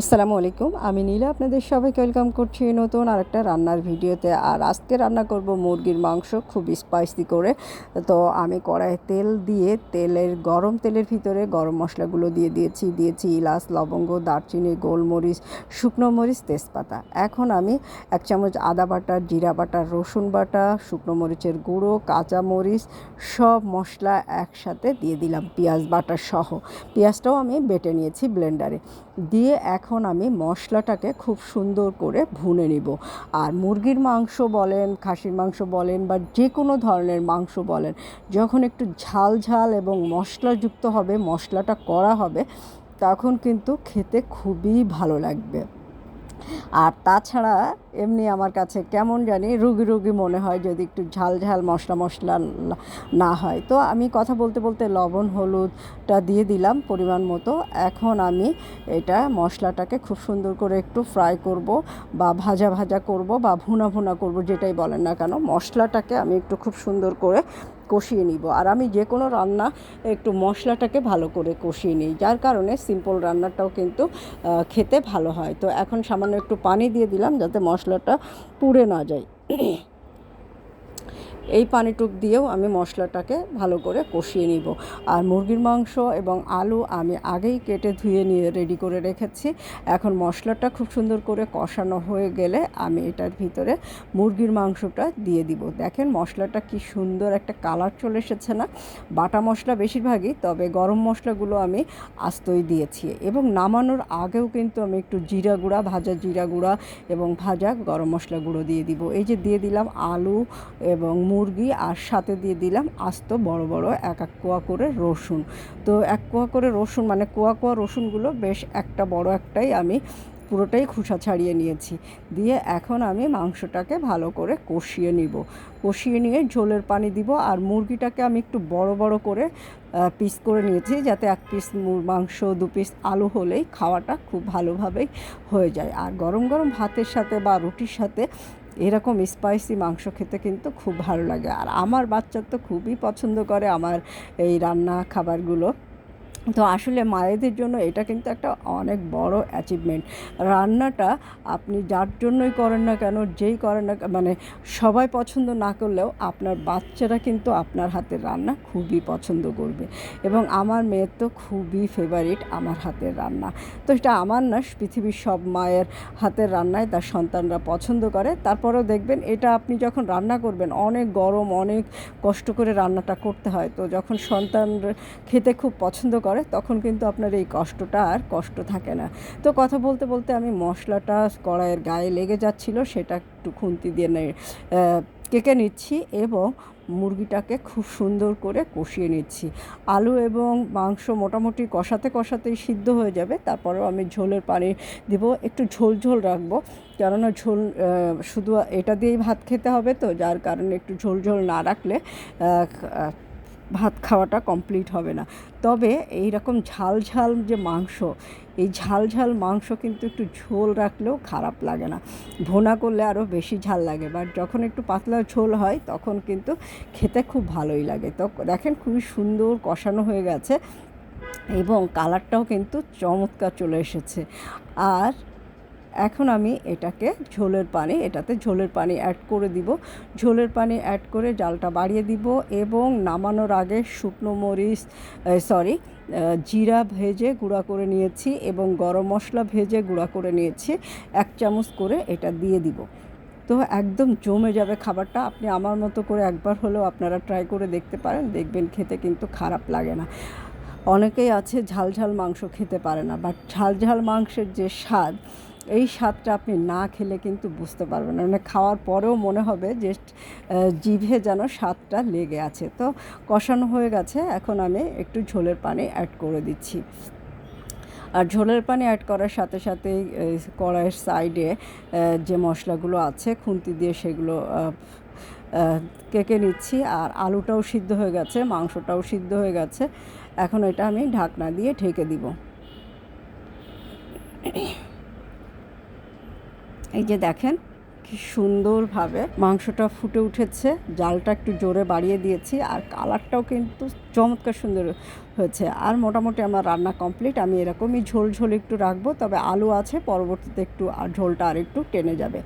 আসসালামু আলাইকুম, আমি নীলা, আপনাদের সবাইকে ওয়েলকাম করছি নতুন আর একটা রান্নার ভিডিওতে। আর আজকে রান্না করব মুরগির মাংস, খুব স্পাইসি করে। তো আমি কড়াইয়ে তেল দিয়ে, তেলের, গরম তেলের ভিতরে গরম মশলাগুলো দিয়ে দিয়েছি। দিয়েছি ইলাচ লবঙ্গ, দারচিনি, গোলমরিচ, শুকনো মরিচ, তেজপাতা। এখন আমি এক চামচ আদা বাটা, জিরা বাটা, রসুন বাটা, শুকনো মরিচের গুঁড়ো, কাঁচা মরিচ, সব মশলা একসাথে দিয়ে দিলাম, পেঁয়াজ বাটা সহ। পেঁয়াজটাও আমি বেটে নিয়েছি ব্লেন্ডারে দিয়ে এখন আমি মশলাটাকে খুব সুন্দর করে ভুনে নিব। আর মুরগির মাংস বলেন, খাসির মাংস বলেন বা যে কোনো ধরনের মাংস বলেন, যখন একটু ঝাল ঝাল এবং মশলাযুক্ত হবে, মশলাটা করা হবে, তখন কিন্তু খেতে খুবই ভালো লাগবে। আর তাছাড়া এমনি আমার কাছে কেমন জানি রুগী রুগী মনে হয় যদি একটু ঝাল ঝাল মশলা মশলা না হয়। তো আমি কথা বলতে বলতে লবণ, হলুদটা দিয়ে দিলাম পরিমাণ মতো। এখন আমি এটা মশলাটাকে খুব সুন্দর করে একটু ফ্রাই করব বা ভাজা ভাজা করব বা ভুনা ভুনা করব যেটাই বলেন না কেন। মশলাটাকে আমি একটু খুব সুন্দর করে কষিয়ে নিব। আর আমি যে কোনো রান্না একটু মশলাটাকে ভালো করে কষিয়ে নিই। যার কারণে সিম্পল রান্নাটাও কিন্তু খেতে ভালো হয়। তো এখন সামান্য একটু পানি দিয়ে দিলাম যাতে মশলাটা পুড়ে না যায়। এই পানিটুক দিয়েও আমি মশলাটাকে ভালো করে কষিয়ে নিব। আর মুরগির মাংস এবং আলু আমি আগেই কেটে ধুয়ে নিয়ে রেডি করে রেখেছি। এখন মশলাটা খুব সুন্দর করে কষানো হয়ে গেলে আমি এটার ভিতরে মুরগির মাংসটা দিয়ে দিব। দেখেন মশলাটা কি সুন্দর একটা কালার চলে এসেছে না? বাটা মশলা বেশিরভাগই, তবে গরম মশলাগুলো আমি আস্তই দিয়েছি। এবং নামানোর আগেও কিন্তু আমি একটু জিরা গুঁড়া, ভাজা জিরা গুঁড়া এবং ভাজা গরম মশলা গুঁড়ো দিয়ে দিব। এই যে দিয়ে দিলাম আলু এবং মুরগি আর সাথে দিয়ে দিলাম আস্ত বড় বড় এক এক কোয়া করে রসুন। তো এক কোয়া করে রসুন মানে কোয়া কোয়া রসুনগুলো বেশ একটা বড় একটাই আমি পুরোটাই খোসা ছাড়িয়ে নিয়েছি। দিয়ে এখন আমি মাংসটাকে ভালো করে কষিয়ে নিব। কষিয়ে নিয়ে ঝোলের পানি দিব আর মুরগিটাকে আমি একটু বড় বড় করে পিস করে নিয়েছি যাতে এক পিস মাংস দু পিস আলু হলেই খাওয়াটা খুব ভালোভাবেই হয়ে যায়। আর গরম গরম ভাতের সাথে বা রুটির সাথে এরকম স্পাইসি মাংস খেতে কিন্তু খুব ভালো লাগে। আর আমার বাচ্চা তো খুবই পছন্দ করে আমার এই রান্না খাবারগুলো। তো আসলে মায়েদের জন্য এটা কিন্তু একটা অনেক বড় অ্যাচিভমেন্ট রান্নাটা আপনি যার জন্যই করেন না কেন, যেই করেন না মানে সবাই পছন্দ না করলেও আপনার বাচ্চারা কিন্তু আপনার হাতের রান্না খুবই পছন্দ করবে। এবং আমার মেয়ের তো খুবই ফেভারিট আমার হাতের রান্না। তো এটা আমার না, পৃথিবীর সব মায়ের হাতের রান্নায় তার সন্তানরা পছন্দ করে। তারপরেও দেখবেন এটা আপনি যখন রান্না করবেন, অনেক গরম, অনেক কষ্ট করে রান্নাটা করতে হয়। তো যখন সন্তান খেতে খুব পছন্দ করে করে, তখন কিন্তু আপনার এই কষ্টটা আর কষ্ট থাকে না। তো কথা বলতে বলতে আমি মশলাটা কড়াইয়ের গায়ে লেগে যাচ্ছিল, সেটা একটু খুন্তি দিয়ে কেকে নিচ্ছি এবং মুরগিটাকে খুব সুন্দর করে কষিয়ে নিচ্ছি। আলু এবং মাংস মোটামুটি কষাতে কষাতেই সিদ্ধ হয়ে যাবে, তারপরেও আমি ঝোলের পানি দিব, একটু ঝোল ঝোল রাখব, কেননা ঝোল শুধু এটা দিয়েই ভাত খেতে হবে তো, যার কারণে একটু ঝোল ঝোল না রাখলে ভাত খাওয়াটা কমপ্লিট হবে না। তবে এই রকম ঝাল ঝাল যে মাংস, এই ঝাল ঝাল মাংস কিন্তু একটু ঝোল রাখলেও খারাপ লাগে না। ভোনা করলে আরও বেশি ঝাল লাগে। বাট যখন একটু পাতলা ঝোল হয়, তখন কিন্তু খেতে খুব ভালোই লাগে। তো দেখেন খুবই সুন্দর কষানো হয়ে গেছে এবং কালারটাও কিন্তু চমৎকার চলে এসেছে। আর এখন আমি এটাকে ঝোলের পানি, এটাতে ঝোলের পানি অ্যাড করে দিব। ঝোলের পানি অ্যাড করে জালটা বাড়িয়ে দিব এবং নামানোর আগে শুকনো মরিচ সরি জিরা ভেজে গুঁড়া করে নিয়েছি এবং গরম মশলা ভেজে গুঁড়া করে নিয়েছি। এক চামচ করে এটা দিয়ে দিব। তো একদম জমে যাবে খাবারটা। আপনি আমার মতো করে একবার হলেও আপনারা ট্রাই করে দেখতে পারেন, দেখবেন খেতে কিন্তু খারাপ লাগে না। অনেকেই আছে ঝাল ঝাল মাংস খেতে পারে না বাট ঝাল ঝাল মাংসের যে স্বাদ এই স্বাদটা আপনি না খেলে কিন্তু বুঝতে পারবেন না। মানে খাওয়ার পরেও মনে হবে যে জিভে যেন স্বাদটা লেগে আছে। তো কষানো হয়ে গেছে। এখন আমি একটু ঝোলের পানি অ্যাড করে দিচ্ছি। আর ঝোলের পানি অ্যাড করার সাথে সাথেই কড়াইয়ের সাইডে যে মশলাগুলো আছে, খুন্তি দিয়ে সেগুলো কেকে নিচ্ছি। আর আলুটাও সিদ্ধ হয়ে গেছে, মাংসটাও সিদ্ধ হয়ে গেছে। এখন এটা আমি ঢাকনা দিয়ে ঢেকে দিব। এই যে দেখেন, কি সুন্দরভাবে মাংসটা ফুটে উঠেছে। জালটা একটু জোরে বাড়িয়ে দিয়েছি আর কালারটাও কিন্তু চমৎকার সুন্দর হয়েছে। আর মোটামুটি আমার রান্না কমপ্লিট আমি এরকমই ঝোল ঝোল একটু রাখব, তবে আলু আছে, পরবর্তীতে একটু আর ঝোলটা আর একটু টেনে যাবে।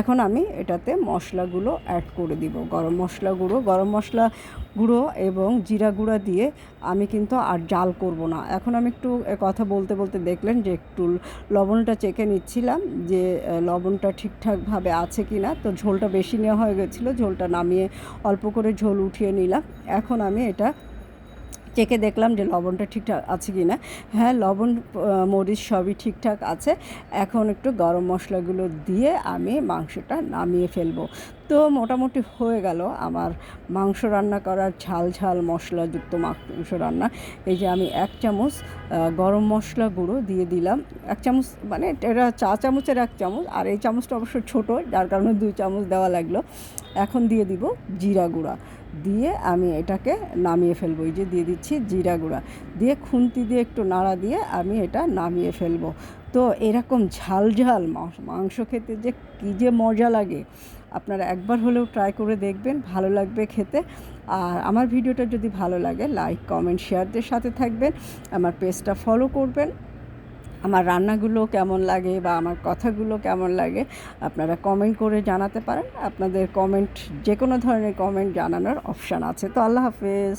এখন আমি এটাতে মশলাগুলো অ্যাড করে দিব, গরম মশলা গুঁড়ো। গরম মশলা গুঁড়ো এবং জিরা গুঁড়া দিয়ে আমি কিন্তু আর জাল করব না। এখন আমি একটু কথা বলতে বলতে দেখলেন যে একটু লবণটা চেখে নিচ্ছিলাম যে লবণটা ঠিকঠাকভাবে আছে কি না তো ঝোলটা বেশি নেওয়া হয়ে গেছিল, ঝোলটা নামিয়ে অল্প করে ঝোল উঠিয়ে নিলাম। এখন আমি এটা চেকে দেখলাম যে লবণটা ঠিকঠাক আছে কি না হ্যাঁ লবণ মরিচ সবই ঠিকঠাক আছে। এখন একটু গরম মশলাগুলো দিয়ে আমি মাংসটা নামিয়ে ফেলব। তো মোটামুটি হয়ে গেল আমার মাংস রান্না করার ঝাল ঝাল মশলাযুক্ত মাংস রান্না। এই যে আমি এক চামচ গরম মশলা গুঁড়ো দিয়ে দিলাম। এক চামচ মানে এটা চা চামচের এক চামচ আর এই চামচটা অবশ্য ছোটো, যার কারণে দুই চামচ দেওয়া লাগল। এখন দিয়ে দিব জিরা গুঁড়া। দিয়ে আমি এটাকে নামিয়ে ফেলব। এই যে দিয়ে দিচ্ছি জিরা গুঁড়া। দিয়ে খুন্তি দিয়ে একটু নাড়া দিয়ে আমি এটা নামিয়ে ফেলব। তো এরকম ঝাল ঝাল মাংস- খেতে যে কী যে মজা লাগে। আপনারা একবার হলেও ট্রাই করে দেখবেন, ভালো লাগবে খেতে। আর আমার ভিডিওটা যদি ভালো লাগে লাইক কমেন্ট শেয়ারদের সাথে থাকবেন। আমার পেজটা ফলো করবেন। আমার রান্নাগুলো কেমন লাগে বা আমার কথাগুলো কেমন লাগে, আপনারা কমেন্ট করে জানাতে পারেন। আপনাদের কমেন্ট যে কোনো ধরনের কমেন্ট জানানোর অপশান আছে। তো আল্লাহ হাফেজ।